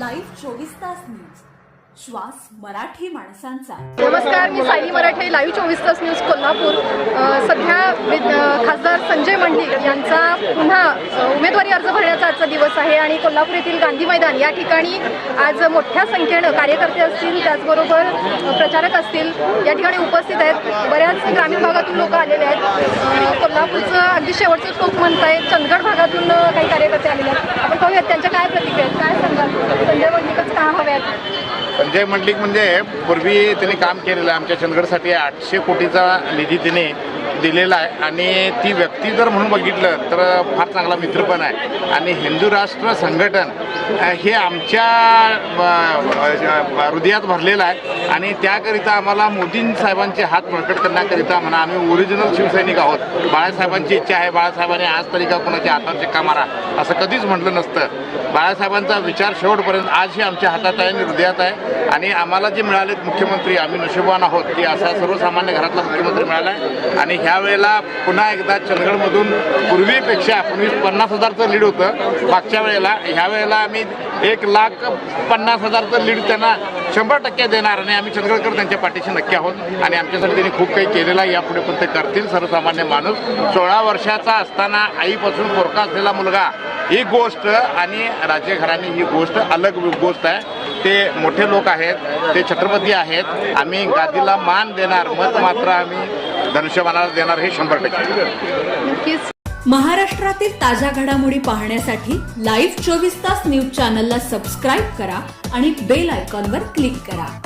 Live चोवीस तास news. श्वास मराठी माणसांचा. नमस्कार मी साई मराठे लाईव्ह चोवीस तास न्यूज कोल्हापूर. सध्या खासदार संजय मंडलिक यांचा पुन्हा उमेदवारी अर्ज भरण्याचा आजचा दिवस आहे आणि कोल्हापूर येथील गांधी मैदान या ठिकाणी आज मोठ्या संख्येनं कार्यकर्ते असतील त्याचबरोबर प्रचारक असतील या ठिकाणी उपस्थित आहेत. बऱ्याच ग्रामीण भागातून लोक आलेले आहेत. कोल्हापूरचं अगदी शेवटचं टोक आहेत चंदगड भागातून काही कार्यकर्ते आलेले आहेत. आपण पाहूयात त्यांच्या काय प्रतिक्रिया आहेत काय संजय मंडलिकच का हव्यात संजय मंडलिक म्हणजे पूर्वी त्यांनी काम केलेलं आहे. आमच्या चंदगडसाठी आठशे कोटीचा निधी तिने दिलेला आहे. आणि ती व्यक्ती जर म्हणून बघितलं तर फार चांगला मित्र पण आहे. आणि हिंदू राष्ट्र संघटन हे आमच्या हृदयात भरलेलं आहे. आणि त्याकरिता आम्हाला मोदी साहेबांचे हात प्रकट करण्याकरिता म्हणा आम्ही ओरिजिनल शिवसैनिक आहोत. बाळासाहेबांची इच्छा आहे. बाळासाहेबांनी आज तरी का कोणाच्या हातावर शिक्का मारा असं कधीच म्हटलं नसतं. बाळासाहेबांचा विचार शेवटपर्यंत आजही आमच्या हातात आहे आणि हृदयात आहे. आणि आम्हाला जे मिळालेत मुख्यमंत्री आम्ही नशिबान आहोत. की असा सर्वसामान्य घरातला मुख्यमंत्री मिळाला आहे. आणि ह्या वेळेला पुन्हा एकदा चंदगडमधून पूर्वीपेक्षा पूर्वी पन्नास हजारचं लीड होतं. मागच्या वेळेला ह्या वेळेला आम्ही एक लाख पन्नास हजारचं लीड त्यांना शंभर टक्के देणार आणि आम्ही चंदगडकर त्यांच्या पाठीशी नक्की आहोत. आणि आमच्यासाठी त्यांनी खूप काही केलेलं आहे. यापुढे पण ते करतील सर्वसामान्य माणूस. सोळा वर्षाचा असताना आईपासून पोरका असलेला मुलगा ही गोष्ट आणि राज्यघराणी ही गोष्ट अलग गोष्ट आहे. ते मोठे लोक आहेत ते छत्रपती आहेत. आम्ही गादीला मान देणार मत मात्र आम्ही धनुष्यबाणाला देणार हे शंभर टक्के. महाराष्ट्रातील ताज्या घडामोडी पाहण्यासाठी लाईव्ह चोवीस तास न्यूज चॅनलला सबस्क्राईब करा आणि बेल आयकॉनवर क्लिक करा.